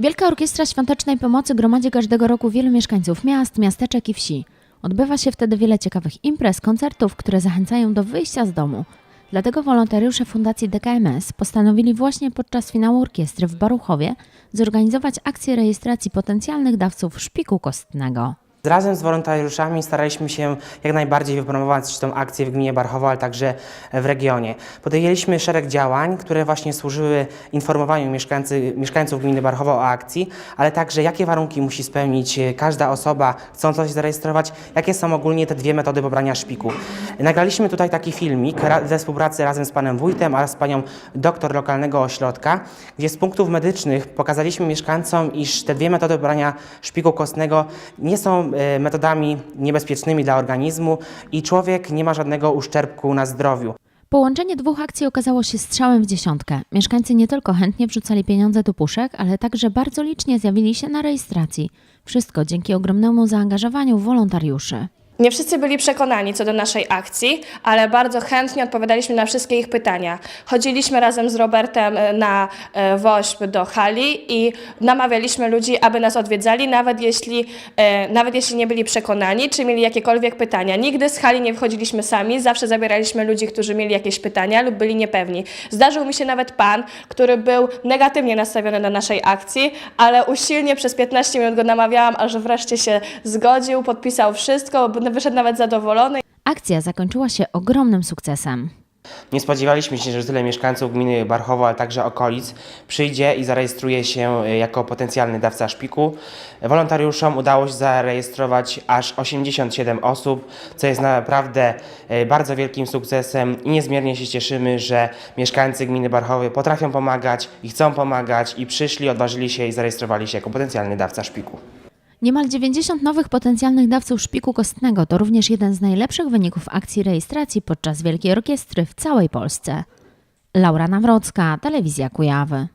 Wielka Orkiestra Świątecznej Pomocy gromadzi każdego roku wielu mieszkańców miast, miasteczek i wsi. Odbywa się wtedy wiele ciekawych imprez, koncertów, które zachęcają do wyjścia z domu. Dlatego wolontariusze Fundacji DKMS postanowili właśnie podczas finału orkiestry w Baruchowie zorganizować akcję rejestracji potencjalnych dawców szpiku kostnego. Razem z wolontariuszami staraliśmy się jak najbardziej wypromować tą akcję w gminie Barchowo, ale także w regionie. Podjęliśmy szereg działań, które właśnie służyły informowaniu mieszkańców gminy Barchowo o akcji, ale także jakie warunki musi spełnić e, każda osoba chcąca się zarejestrować, jakie są ogólnie te dwie metody pobrania szpiku. Nagraliśmy tutaj taki filmik we współpracy razem z panem wójtem oraz z panią doktor lokalnego ośrodka, gdzie z punktów medycznych pokazaliśmy mieszkańcom, iż te dwie metody pobrania szpiku kostnego nie są e, metodami niebezpiecznymi dla organizmu i człowiek nie ma żadnego uszczerbku na zdrowiu. Połączenie dwóch akcji okazało się strzałem w dziesiątkę. Mieszkańcy nie tylko chętnie wrzucali pieniądze do puszek, ale także bardzo licznie zjawili się na rejestracji. Wszystko dzięki ogromnemu zaangażowaniu wolontariuszy. Nie wszyscy byli przekonani co do naszej akcji, ale bardzo chętnie odpowiadaliśmy na wszystkie ich pytania. Chodziliśmy razem z Robertem e, na e, WOŚP do hali i namawialiśmy ludzi, aby nas odwiedzali, nawet jeśli, e, nawet jeśli nie byli przekonani, czy mieli jakiekolwiek pytania. Nigdy z hali nie wychodziliśmy sami, zawsze zabieraliśmy ludzi, którzy mieli jakieś pytania lub byli niepewni. Zdarzył mi się nawet pan, który był negatywnie nastawiony do naszej akcji, ale usilnie przez 15 minut go namawiałam, aż wreszcie się zgodził, podpisał wszystko, wyszedł nawet zadowolony. Akcja zakończyła się ogromnym sukcesem. Nie spodziewaliśmy się, że tyle mieszkańców gminy Barchowo, ale także okolic przyjdzie i zarejestruje się e, jako potencjalny dawca szpiku. Wolontariuszom udało się zarejestrować aż 87 osób, co jest naprawdę e, bardzo wielkim sukcesem i niezmiernie się cieszymy, że mieszkańcy gminy Barchowy potrafią pomagać i chcą pomagać i przyszli, odważyli się i zarejestrowali się jako potencjalny dawca szpiku. Niemal 90 nowych potencjalnych dawców szpiku kostnego to również jeden z najlepszych wyników akcji rejestracji podczas Wielkiej Orkiestry w całej Polsce. Laura Nawrocka, Telewizja Kujawy.